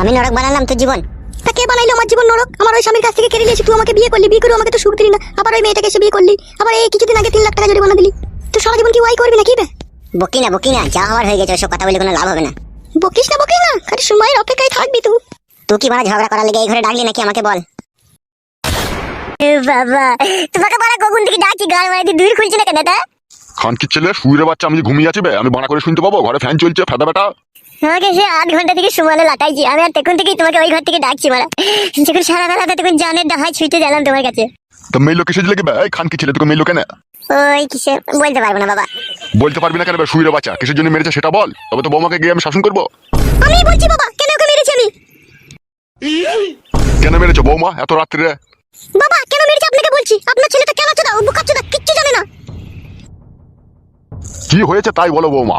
আমি নরক বানালাম তোর জীবন। তা কে বানাইলো আমার জীবন নরক? আমার ওই স্বামীর কাছ থেকে কেড়ে নিয়েছি তুই আমাকে বিয়ে করলি বিয়ে করে আমাকে তো সুখ দিলি না। আবার ওই মেয়েটাকে এসে বিয়ে করলি আবার এই কিছুদিন আগে তিন লাখ টাকা জরিমানা দিলি। তুই সারা জীবন কি ওয়াই করবি নাকি বে? বকি না বকি না যা হওয়ার হয়ে গেছে ওসব কথা বলে কোনো লাভ হবে না। বকিস না বকিস না খালি সময়ের অপেক্ষায় থাকবি তুই। তুই কি মানে ঝগড়া করার লেগে এই ঘরে ডাকলি নাকি আমাকে বল। বাবা তোমাকে বলা কখন থেকে ডাকছি গান মারাই দূর খুলছি না কেন এটা খানকির ছেলে শুয়ে বাচ্চা আমি ঘুমিয়ে আছি বে আমি বানা করে শুনতে পাবো ঘরে ফ্যান চলছে ফেদা বেটা। আমাকে সে আধ ঘণ্টা থেকে সুমালে লাটাইছি আমি আর তখন থেকেই তোমাকে ওই ঘর থেকে ডাকছি মারা। যখন সারা বেলা তখন জানের ডাহাই ছুটে গেলাম তোমার কাছে। তো মেয়ে লোক কিসে লেগে বে? এই খানকি ছেলে তোকে মেয়ে লোকে না। ওই কিসে? বলতে পারব না বাবা। বলতে পারবি না কেন শুয়ে বাচ্চা কিসের জন্য মেরেছে সেটা বল। তবে তো বৌমাকে গিয়ে আমি শাসন করব। আমি বলছি বাবা কেন ওকে মেরেছি আমি? কেন মেরেছো বৌমা এত রাত্রে বাবা কেন মেরেছি আপনাকে বলছি? আপনার ছেলেটা কেন চোদা ও বুকাচ্চোদা কিচ্ছু জানে না। কি হয়েছে তাই বলো বৌমা।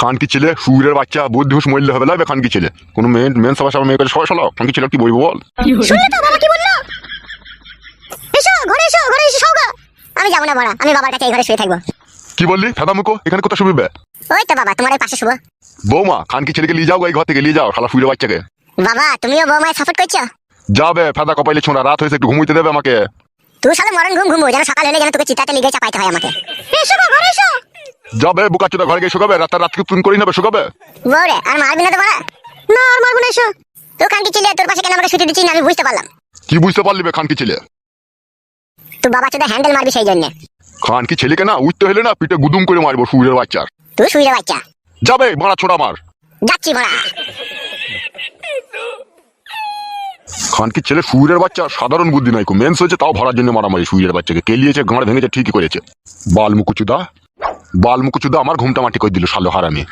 খানকি ছেলে সুরের বাচ্চা বুদ্ধি হুস মরলে হবে লাগবে খানকি ছেলে। কোনো মেন মেন সবার সবার মেয়ে করে সবাই শালো খানকি ছেলে কি বলব বল? শুনলে তো বাবা কি বলল? এসো ঘরে এসো ঘরে এসে সৌগা আমি যাব না মারা আমি বাবার কাছে এই ঘরে শুয়ে থাকব। কি বললি? ফেদা মুখো এখানে কোথায় শুবি বে ওই তো বাবা তোমার পাশে শুভ বৌমা খানকি ছেলেকে নিয়ে যাও এই ঘর থেকে নিয়ে যাও শালা সুরের বাচ্চাকে। বাবা তুমিও বৌমায় সাপোর্ট করছ? যাবে ফেদা কপাইলে ছোঁড়া রাত হয়েছে একটু ঘুমুইতে দেবে আমাকে। তুই সালে মরণ ঘুম ঘুমবো যেন সকাল হলে যেন তোকে চিতাতে লিগে চাপাইতে হয় আমাকে। এসো গো, ঘরে এসো। যাবে বুকা চোদা ঘরে গিয়ে শুকাবে? রাতের রাতকে তুন করি নেবে শুকাবে? বৌরে আর মারবি না তো মারা না আর মারবো না এসো। তুই কানকি ছিলে তোর পাশে কেন আমাকে শুতে দিচ্ছিস আমি বুঝতে পারলাম। কি বুঝতে পারলি বে খানকি ছেলে? তুই বাবা চোদা হ্যান্ডেল মারবি সেই জন্য। খানকি ছেলেকে না উঠতে হলে না পিঠে গুদুম করে মারবো সুরের বাচ্চার তুই শুয়ে বাচ্চা। যাবে মারা ছোড়া মার। যাচ্ছি মারা। খানকি ছেলে সুরের বাচ্চা সাধারণ বুদ্ধি নাই মেন্স হয়েছে তাও ভরার জন্য মারামারি সুরের বাচ্চাকে। কেলিয়েছে গাঁড় ভেঙেছে ঠিকই করেছে। বাল মুকুচুদা বাল মুকুচুদা আমার ঘুমটা মাটি করে দিল শালো হারামি।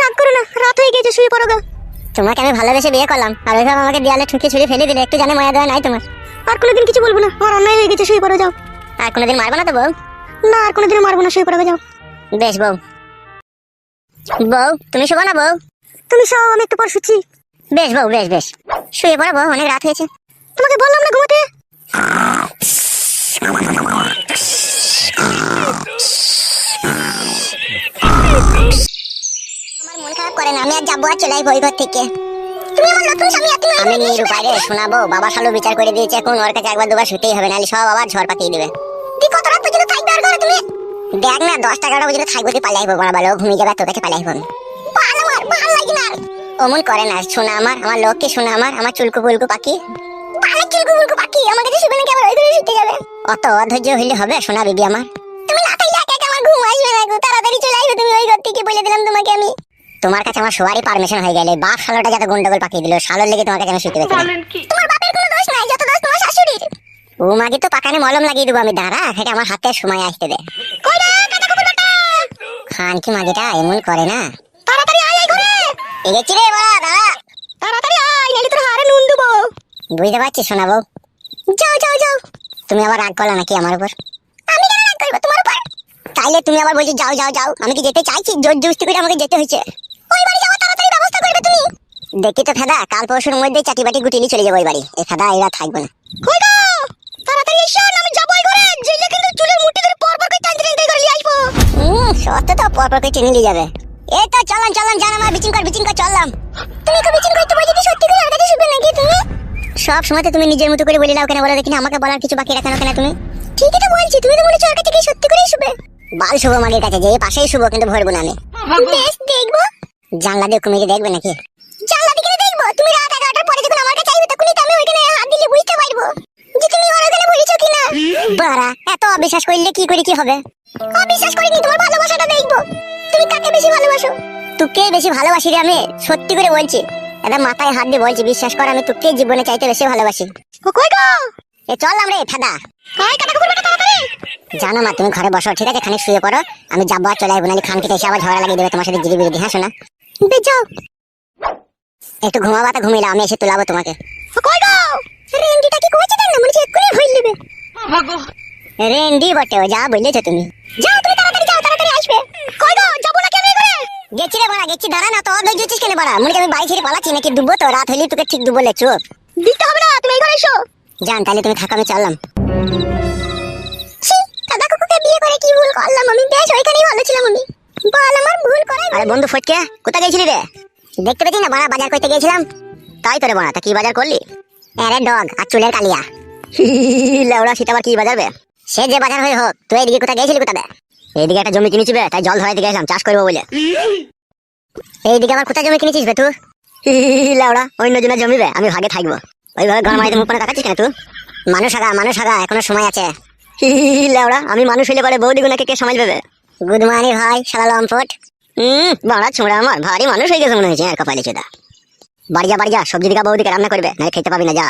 রাগ করো না রাত হয়ে গেছে শুয়ে পড়ো গা। তোমাকে আমি ভালোবেসে বিয়ে করলাম আর ওইভাবে আমাকে দেয়ালে ঠুকে ছুড়ে ফেলে দিলে একটু জানে মায়া দেওয়া নাই তোমার। আর কোনোদিন কিছু বলব না আমার অন্যায় হয়ে গেছে শুয়ে পড়ো যাও। আর কোনোদিন মারবো না তো বউ? না আর কোনোদিন মারবো না শুয়ে পড়ো যাও। বেশ বউ। বউ তুমি শোবো না বউ? তুমি সব আমি একটু পর শুচ্ছি। বেশ বউ বেশ বেশ। শুয়ে পড়ো বউ অনেক রাত হয়েছে। তোমাকে বললাম না ঘুমাতে? আমার মন খারাপ করে না আমি আর যাব আর চলে আসব ঘর থেকে। তুমি আমার নতুন স্বামী আর তুমি আমি নিরুপায় রে শোনাবো বাবা শালো বিচার করে দিয়েছে এখন ওর কাছে একবার দুবার শুতেই হবে নাহলে সব আবার ঝড় পাকিয়ে দেবে। তুই কত রাত পর্যন্ত থাকবে আর ঘরে তুমি? দেখ না দশ টাকাটা পর্যন্ত থাকব তুই পালাই বড় ভালো ঘুমিয়ে যাবে তোর কাছে পালাই হব ভালো আমার ভালো লাগে না। অমন করে না শোনা আমার আমার লোককে শোনা আমার আমার চুলকু পুলকু পাখি। পাখি। আমার কাছে শুবে নাকি আবার ওই ঘরে শুতে যাবে। অত অধৈর্য হইলে হবে শোনা বিবি আমার। তুমি না থাকলে একা একা আমার ঘুম আসবে না গো। তাড়াতাড়ি চলে আসবে তুমি ওই ঘর থেকে বলে দিলাম তোমাকে আমি। তোমার কাছে আমার সবারই পারমিশন হয়ে গেলে বাপ শালোটা যাতে গন্ডগোল পাকিয়ে দিল শালোর লেগে তোমার কাছে আমি শুতে পেয়েছি তোমার বাপের কোনো দোষ নাই যত দোষ তোমার শাশুড়ির। ও মাগে তো পাকানে মলম লাগিয়ে দেবো আমি দাঁড়া সেটা আমার হাতে সময় আসতে দে। খান কি মাগিটা এমন করে না। তাড়াতাড়ি আয় এই ঘরে। এগেছি রে বড়া দাঁড়া তাড়াতাড়ি আয় নাহলে তোর হারে নুন দেবো বুঝতে পারছি শোনাবো যাও যাও যাও। তুমি আবার রাগ করলে নাকি আমার উপর? আমি কেন রাগ করব তোমার উপর? তাইলে তুমি আবার বলছো, যাও যাও যাও। আমি কি যেতে চাইছি? জোর জুস্তি করে আমাকে যেতে হয়েছে। ওই বাড়ি যাওয়ার তাড়াতাড়ি ব্যবস্থা করবে তুমি। দেখি তো ফেদা, কাল পরশুর মধ্যে চাটি বাটি গুটিলি চলে যাব ওই বাড়ি। ফেদা, এরা থাকবে না। তাড়াতাড়ি এসো, আমি যাব এই ঘরে। জেলে কিন্তু চুলের মুঠি ধরে করে ঘরে নিয়ে আসব। হুম, সত্য তো করে টেনে নিয়ে যাবে। এই তো চলন চলন বিচিং কর বিচিং কর, চললাম। তুমি তো বিচিং বলছি তুই সত্যি করে আমার কাছে শুনবে নাকি তুমি? সব সময় তুমি নিজের মতো করে বলে দাও কেন? বলো দেখিনি আমাকে বলার কিছু বাকি রাখো না কেন তুমি? ঠিকই তো বলছি তুমি তো বলেছ ওর কাছে সত্যি করেই শুবে। বাল শুভ মাগের কাছে যে পাশেই শুভ কিন্তু ভরবো না আমি। বেশ দেখব। জানলা দিয়ে কুমিরে দেখবে নাকি? জানলা দিকে দেখব? তুমি রাত এগারোটার পরে যখন আমার কাছে আসবে তখনই তো আমি ওইখানে হাত দিলে বুঝতে পারব যে তুমি ওর ওখানে বলেছ কিনা। বাড়া এত অবিশ্বাস করলে কি করে কি হবে? অবিশ্বাস করিনি তোমার ভালোবাসাটা দেখব। তুমি কাকে বেশি ভালোবাসো? তোকে বেশি ভালোবাসি রে আমি সত্যি করে বলছি। এটা মাথায় হাত দিয়ে বলছি বিশ্বাস কর আমি তোকে জীবনে চাইতে বেশি ভালোবাসি। ও কই গো? এ চললাম রে ফেদা। আয় কাটা কুকুর বেটা তাড়াতাড়ি? জানো মা তুমি ঘরে বসো ঠিক আছে? খানিক শুয়ে পড়ো। আমি যাব আর চলে আসব নাহলে খান কেটে এসে আবার ঝগড়া লাগিয়ে দেবে তোমার সাথে জিরি বিরিদি হ্যাঁ শোনা বে যাও। একটু ঘুমাবা তা ঘুমিয়ে নাও, আমি এসে তুলাবো তোমাকে। ও, কই গো? রেন্ডিটা কি করেছে জানো? মনে হচ্ছে এক্ষুনি ভইল নেবে। রেন্ডি বটে যা বললেছো তুমি। যাও তুমি তাড়াতাড়ি যাও তাড়াতাড়ি আসবে। কই গো যাব গেছি রে বড়া গেছি দাঁড়া না তো ধৈর্য হচ্ছিস কেন বড়া? মনে আমি বাড়ি ছেড়ে পালাচ্ছি নাকি ডুববো তো? রাত হইলে তোকে ঠিক ডুবো লে চুপ। দিতে হবে না তুমি এই ঘরে এসো। জান তাহলে তুমি থাকো আমি চললাম। দাদা কুকুকে বিয়ে করে কি ভুল করলাম আমি? বেশ ওইখানেই ভালো ছিলাম আমি। বল আমার ভুল করে আরে বন্ধু ফটকে কোথায় গেছিলি রে? দেখতে পেতি না বড়া বাজার করতে গেছিলাম? তাই তোরে বড়া তা কি বাজার করলি? আরে ডগ আর চুলের কালিয়া। লেওড়া সেটা আবার কি বাজারবে সে যে বাজার হয়ে হোক তুই এদিকে কোথায় গেছিলি কোথায় এইদিকে একটা জমি কিনেছি বে, তাই জল ধরাইতে গেছিলাম চাষ করব বলে। এইদিকে আবার কোথায় জমি কিনেছিস বে তুই? লেওড়া অন্য জনের জমি বে, আমি ভাগে থাকব। ওইভাবে ঘর মারিতে মুখ পানে তাকাচ্ছিস কেন তুই? মানুষ আগা মানুষ আগা, এখনও সময় আছে। লেওড়া আমি মানুষ হইলে পরে বৌদি গুনাকে কে সমাজ পাবে গুড মর্নিং ভাই, শালা লম্পট। হুম বড়া ছোঁড়া আমার, ভারী মানুষ হয়ে গেছে মনে হয়েছে আর কপালে চোদা। বাড়ি যা বাড়ি যা, সবজি দিকা বৌদিকে রান্না করবে না খেতে পাবি না, যা।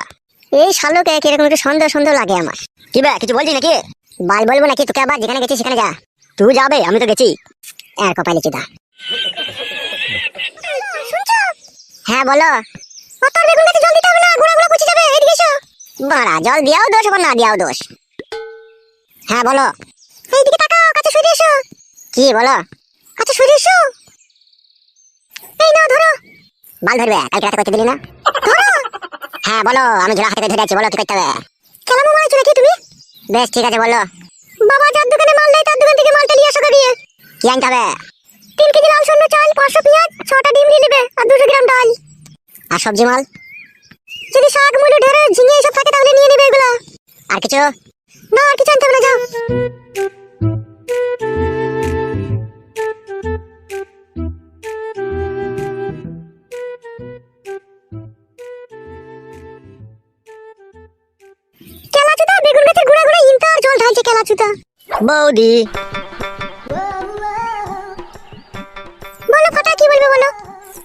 এই শালোকে কীরকম একটু সন্দেহ সন্দেহ লাগে আমার। কি বে, কিছু বলছি নাকি? বাল বলব নাকি? তোকে আবার যেখানে গেছিস সেখানে যা। তুই যাবে আমি তো গেছি। আর কপালে চোদা হ্যাঁ বলো। তোর বেগুন গাছে জল দিতে হবে না গুঁড়া গুঁড়া পচে যাবে এদিকে এসো। বাড়া জল দিয়াও দোষ আবার না দিয়াও দোষ। হ্যাঁ বলো। এইদিকে তাকাও কাছে সরে এসো। কি বলো? কাছে সরে এসো। এই নাও ধরো। বাল ধরবে কালকে রাতে করতে দিলি না? ধরো। হ্যাঁ বলো আমি ঝোড়া হাতে ধরে আছি বলো কি করতে হবে? কেমন মোবাইল চলে কি তুমি? বেশ ঠিক আছে বলো। হবে তিন কেজি লাল সন্ন্য চাল, পাঁচশো পেঁয়াজ, ছটা ডিম নিয়ে নেবে আর দুশো গ্রাম ডাল। আর সবজি মাল? যদি শাক, মুলো, ঢেঁড়স, ঝিঙে এসব থাকে তাহলে নিয়ে নেবে এগুলো। আর কিছু? না, আর কিছু আনতে হবে না, যাও। কেলাচুদা, বেগুন গাছের গুড়া গুড়া ইনতা আর জল ঢালছে কেলাচুদা। বৌদি।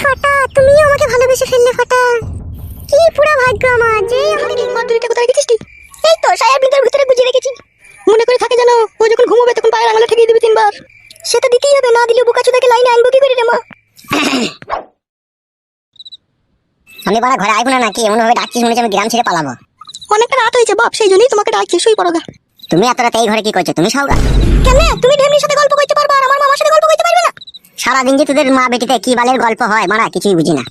ফাটা তুমিও আমাকে ভালোবেসে ফেললে ফাটা। কি পুরো ভাগ্য আমার যে আমাকে মাধুরীটা কোথায় রেখেছিস তুই? এই তো সায়ার ভিতর ভিতরে গুজিয়ে রেখেছি। মনে করে থাকে জানো ও যখন ঘুমোবে তখন পায়ের আঙুলে ঠেকিয়ে দিবি তিনবার। সেটা দিতেই হবে না দিলে বুকা চোদাকে লাইনে আনব কি করে রে মা? আমি বড় ঘরে আইবো না নাকি? এমন ভাবে ডাকছিস মনে হচ্ছে আমি গ্রাম ছেড়ে পালাবো। অনেকটা রাত হয়েছে বাপ সেই জন্যই তোমাকে ডাকছি শুই পড়ো গা। তুমি এত রাতে এই ঘরে কি করছ? তুমি সওগা কেন? তুমি ঢেমনির সাথে গল্প করতে পারবা আর আমার মামার সাথে গল্প করতে পারবে না সারাদিন যে তোদের মা বেটিতে কি বালের গল্প হয় মারা কিছুই বুঝি না।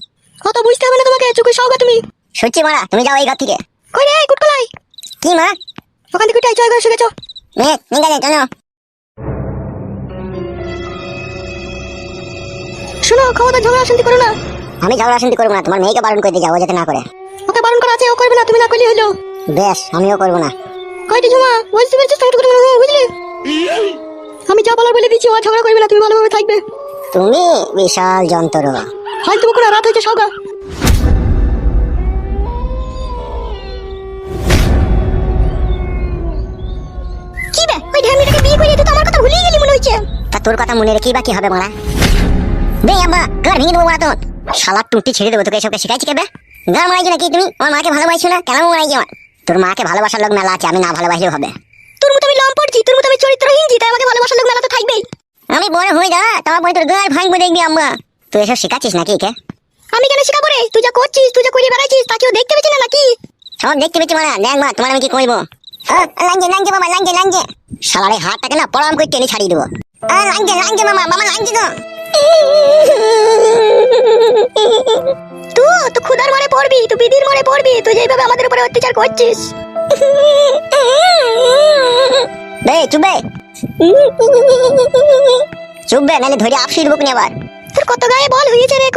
কত বুঝতে হবে না তোমাকে চুকুর সওগা তুমি। সত্যি মারা তুমি যাও এই ঘর থেকে। কই রে কুটকলাই? কি মা? ওখান থেকে উঠে চয় করে শুয়ে গেছো। নে নিয়ে গেছে চলো। শোনো ক্ষমতা ঝগড়া শান্তি করো না। আমি ঝগড়া শান্তি করব না তোমার মেয়েকে বারণ করে দিয়ে যাব যাতে না করে। ওকে বারণ করা আছে ও করবে না তুমি না করলে হলো। বেশ আমিও করব না। কয়টি ঝুমা বলছি করো বুঝলি? আমি যা বলার বলে দিচ্ছি ও ঝগড়া করবে না তুমি ভালোভাবে থাকবে। তুমি বিশাল যন্ত্র। হয়তো বকুনা রাত হয়েছে সওগা। কি বে? ওই ঢেমনিটাকে বিয়ে করে তুই তো আমার কথা ভুলিয়ে গেলি মনে হচ্ছে। তা তোর কথা মনে রেখেই বা কি হবে মারা বে আম্মা ভেঙে দেবো মারা শালা টুটি ছেড়ে দেবো তোকে এসবকে শিখাইছি কেবে ঘর মারাইছো নাকি তুমি? আমার মাকে ভালোবাসছো না কেন মারাইছো আমার? তোর মাকে ভালোবাসার লোক মেলা আছে আমি না ভালোবাসলেও হবে। তোর মতো আমি লম পড়ছি তোর মতো আমি চরিত্রহীন জি তাই আমাকে ভালোবাসার লোক মেলা তো থাকবেই। আমি বড় হয়ে যা তোমার বই তোর ঘর ভাঙবো দেখবি আম্মা তুই এসব শিখাচ্ছিস নাকি কে? আমি কেন শেখাবো রে? তুই যা করছিস তুই যা করে বেড়াইছিস তা কেউ দেখতে পেয়েছি না নাকি? সব দেখতে পেয়েছি মারা দেখ মা তোমার আমি কি কইবো আহ, লাঞ্জে লাঞ্জে মামা লাঞ্জে লাঞ্জে। শালার হাতটাকে না পড়াম করে টেনে ছাড়িয়ে দেবো। লাঞ্জে লাঞ্জে মামা মামা লাঞ্জে তো। তুই তো খুদার মারে পড়বি তুই বিদির মারে পড়বি তুই যেভাবে আমাদের উপরে অত্যাচার করছিস। বে চুপবে চুপবে নাহলে ধরে বুক তোর কত গায়ে বল হয়েছে রে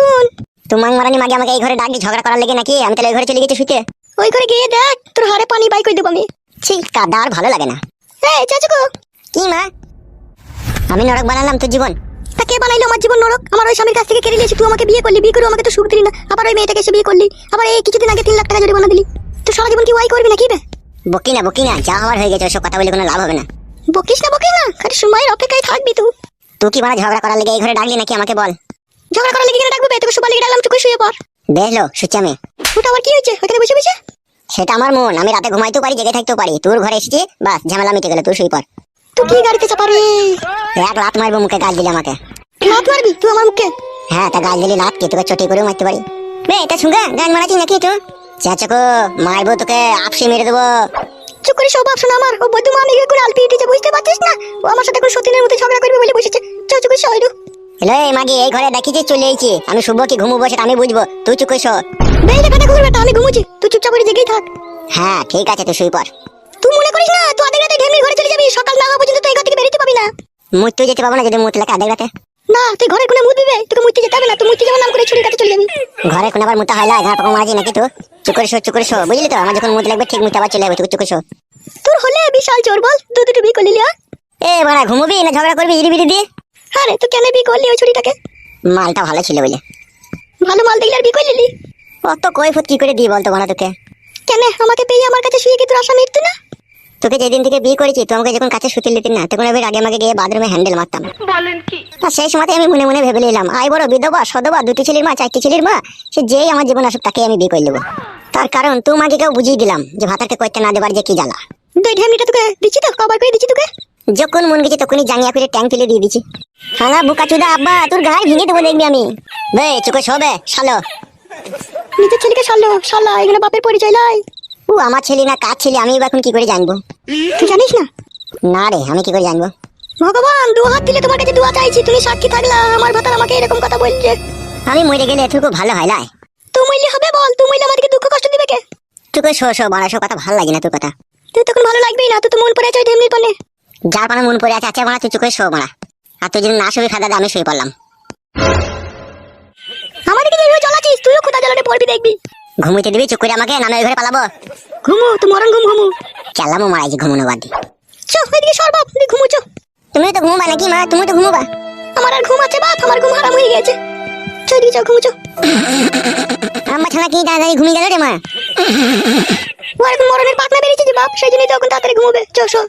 মারানি মাগে আমাকে এই ঘরে ডাকলি ঝগড়া করার লেগে নাকি? আমি তাহলে ওই ঘরে চলে গেছি শুতে ওই করে গিয়ে দেখ, তোর পানি বাই দেবো আমি। ভালো লাগে না। এই চাচুকো কি মা? আমি নরক বানালাম তোর জীবন। তা কে বানাইলো আমার জীবন নরক? আমার ওই স্বামীর কাছ থেকে কেড়ে নিয়েছি, তুই আমাকে বিয়ে করলি, বিয়ে করে আমাকে তো সুখ দিলি না। আবার ওই মেয়েটাকে এসে বিয়ে করলি। আবার এই কিছুদিন আগে তিন লাখ টাকা জরিমানা দিলি। তো সারা জীবন কি ওয়াই করবি নাকি বে? বকি না বকি না যা হওয়ার হয়ে গেছে, ওসব কথা বলে কোনো লাভ হবে না। বকিস না বকিস না। খালি সময়ের অপেক্ষায় থাকবি তুই। তুই কি মানে ঝগড়া করার লেগে এই ঘরে ডাকলি নাকি আমাকে বল? ঝগড়া করার লেগে কেন ডাকবো বে? তোকে সুপার লেগে ডাকলাম চুকুর শুয়ে পর বেশ লো সুচি আমি। ওটা আবার কি হয়েছে? ওখানে বসে বসে? সেটা আমার মন আমি রাতে ঘুমাইতেও পারি জেগে থাকতেও পারি। তোর ঘরে এসেছি বাস ঝামেলা মিটে গেল তুই শুই পর তুই কি গাড়িতে চাপারে এক লাত মারবো মুখে গাল দিলে আমাকে। লাত মারবি? তুই আমার মুখে? হ্যাঁ তা গাল দিলি লাত কে তোকে চটি করেও মারতে পারি। বে এটা শুনগা? গান মারাচ্ছিস নাকি একটু? চাচাকো মারবো তোকে আপসি মেরে দেবো। চুপ করে সব অপশন আমার? ও বন্ধু আমি করে আলপি উঠেছে বুঝতে পারছিস না? ও আমার সাথে এখন সতীনের মতো ঝগড়া করবে বলে বসেছে। চল চুপ করে শয়রু হ্যালো এই মাগি এই ঘরে দেখি যে চলে এসেছি। আমি শুভ কি ঘুমবো সেটা আমি বুঝব। তুই চুপ কইস বেরিয়ে কাটা ঘুরবে আমি ঘুমুছি তুই চুপচাপ করে জেগেই থাক। হ্যাঁ ঠিক আছে তুই শুই পর তুই মনে করিস না তুই আধেক রাতে ঢেমনির ঘরে চলে যাবি? সকাল না হওয়া পর্যন্ত তুই ঘর থেকে বেরোতে পাবি না। মুততে যেতে পাবো না যদি মুত লাগে আধে রাতে। না তুই ঘরে কোনো মুত দিবে তোকে যেতে হবে না তুই যাওয়ার নাম করে ছুরি কাটে চলে যাবি। ঘরে কোন আবার মুতা হয় না ঘাট নাকি তো? বুঝলি তো? আমার যখন মুত লাগবে ঠিক মুতে আবার চলে যাবে তোর হলে বিশাল চোর বল দু দুটো বিয়ে করলি এ বাড়া ঘুমবি না ঝগড়া করবি ইরি বিরি দিয়ে? আরে তুই কেন বিয়ে করলি ওই ছুরিটাকে? মালটা ভালো ছিল বলে ভালো মাল দেখলে আর বিয়ে করলি? অত কৈফত কি করে দিই বলতো বানা তোকে? কেন? আমাকে পেয়ে আমার কাছে শুয়ে কি তোর আশা মিটতো না? তোকে যেদিন থেকে বিয়ে করেছি তুই আমাকে যখন কাছে শুতে নিতি না তখন আমি আগে আমাকে গিয়ে বাথরুমে হ্যান্ডেল মারতাম। আর সেই সময় আমি মনে মনে ভেবে নিলাম আই বড় বিধবা সদবা দুটি ছেলের মা চারটি ছেলের মা সে যেই আমার জীবন আসুক তাকে আমি বিয়ে করে নেব। তার কারণ তুই মাকে কেউ বুঝিয়ে দিলাম যে ভাতারকে করতে না দেবার যে কি জ্বালা। দুই ঢেমনিটা তোকে দিচ্ছি তো কবার করে দিচ্ছি তোকে? যখন মন গেছে তখনই জাঙ্গিয়া করে ট্যাঙ্ক ফেলে দিয়ে দিছি হ্যাঁ বুকা চুদা আব্বা তোর গায়ে ভেঙে দেবো দেখবি আমি। বে চুকে সবে শালো। নিজের ছেলেকে সারলো সারলা এগুলো বাপের পরিচয় লাই ও আমার ছেলে না কার ছেলে আমি এখন কি করে জানব? তুই জানিস না? না রে আমি কি করে জানব? ভগবান দু হাত দিলে তোমার কাছে দোয়া চাইছি তুমি সাক্ষী থাকলা আমার ভাতার আমাকে এরকম কথা বলছে। আমি মরে গেলে এটুকু ভালো হয় লাই। তুই মইলে হবে বল তুই মইলে আমাদেরকে দুঃখ কষ্ট দিবে কে? তোকে শো শো সব কথা ভালো লাগে না তোর কথা। তুই তখন ভালো লাগবেই না তুই তো মন পড়ে আছে ঢেমনির পনে যার পানা মন পড়ে আছে আচ্ছা মারা তুই চুকে শো মারা আর তুই যদি না শুবি খাদা আমি শুয়ে পড়লাম। আমাদেরকে যেভাবে চলাচ্ছিস তুইও কোথা জ্বালানে পড়বি দেখবি। ঘুমুইতে দিবি চুপ করে আমাকে নামে ওই ঘরে পালাবো। ঘুমো তুই মরণ ঘুম ঘুমু। চালামো মারাইছি ঘুমুনো বাদ। চো ওইদিকে সর বাপ তুই ঘুমো চো তুমিও তো ঘুমবা নাকি মা? তুমি তো ঘুমোবা? আমার আর ঘুম আছে বাপ আমার ঘুম হারাম হয়ে গেছে। চো দিকে চো ঘুমো চো আমার ছানা কি দাঁড়িয়ে ঘুমিয়ে গেল রে মা? ও এখন মরণের পাকনা বেরিয়েছে যে বাপ সেই জন্যই তখন তাড়াতাড়ি ঘুমোবে। চো শো